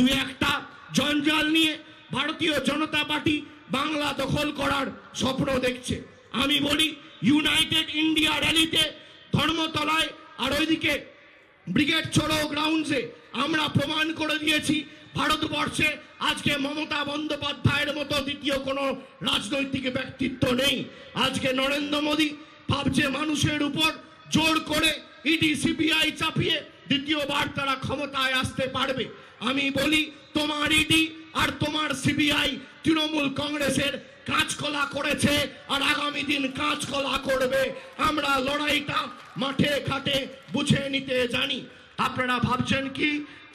দুই একটা জঞ্জাল নিয়ে ভারতীয় জনতা পার্টি বাংলা দখল করার স্বপ্ন দেখছে। আমি বলি, ইউনাইটেড ইন্ডিয়া র্যালিতে ধর্মতলায় আর ওইদিকে ব্রিগেড চড়ো গ্রাউন্ডসে আমরা প্রমাণ করে দিয়েছি, ভারতবর্ষে আজকে মমতা বন্দ্যোপাধ্যায়ের মতো দ্বিতীয় কোনো রাজনৈতিক ব্যক্তিত্ব নেই। আজকে নরেন্দ্র মোদী ভাবছে মানুষের উপর জোর করে ইডি, সিবিআই চাপিয়ে দ্বিতীয়বার তারা ক্ষমতায় আসতে পারবে। আমি বলি, তোমার ইডি আর তোমার সিবিআই তৃণমূল কংগ্রেসের কাঁচকলা করেছে আর আগামী দিন কাঁচকলা করবে। আমরা লড়াইটা মাঠে ঘাটে বুঝে নিতে জানি। আপনারা ভাবছেন কি?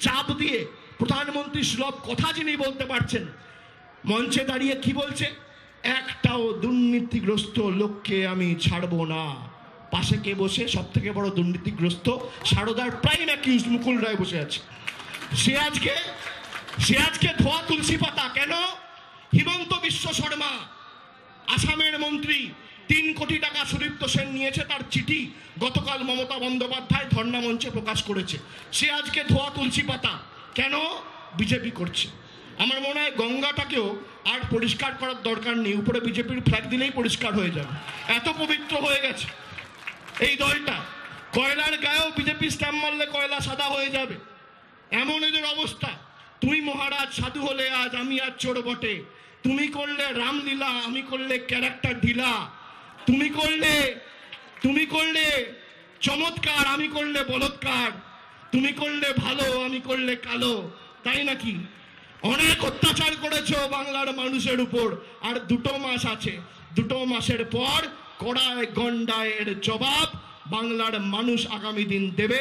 চাপ দিয়ে প্রধানমন্ত্রী সুলভ কথা যিনি বলতে পারছেন, মঞ্চে দাঁড়িয়ে কি বলছে? একটাও দুর্নীতিগ্রস্ত লোককে আমি ছাড়বো না। পাশে কে বসে সব থেকে বড় দুর্নীতিগ্রস্ত? সারদার প্রাইম অ্যাকিউজ মুকুল রায় বসে আছে। সে আজকে সে আজকে ধোয়া তুলসী পাতা, কেন? হিমন্ত বিশ্ব শর্মা, আসামের মন্ত্রী, তিন কোটি টাকা সুদীপ্ত সেন নিয়েছে তার চিঠি, গতকাল মমতা বন্দ্যোপাধ্যায় ধর্ণা মঞ্চে প্রকাশ করেছে। সে আজকে ধোয়া তুলসী পাতা, কেন? বিজেপি করছে। আমার মনে হয় গঙ্গাটাকেও আর পরিষ্কার করার দরকার নেই। উপরে বিজেপির ফ্ল্যাগ দিলেই পরিষ্কার হয়ে যাবে। এত পবিত্র হয়ে গেছে। এই দলটা। কয়লার গায়েও বিজেপি স্ট্যাম্প মারলে কয়লা সাদা হয়ে যাবে। এমন এদের অবস্থা। তুই মহারাজ সাধু হলে আজ, আমি আজ চোর বটে। তুমি করলে রামলীলা, আমি করলে ক্যারেক্টার ঢিলা। তুমি করলে তুমি করলে চমৎকার, আমি করলে বলৎকার। তুমি করলে ভালো, আমি করলে কালো। তাই নাকি? অনেক অত্যাচার করেছ বাংলার মানুষের উপর। আর দুটো মাস আছে। দুটো মাসের পর কড়ায় গণ্ডায়ের জবাব বাংলার মানুষ আগামী দিন দেবে।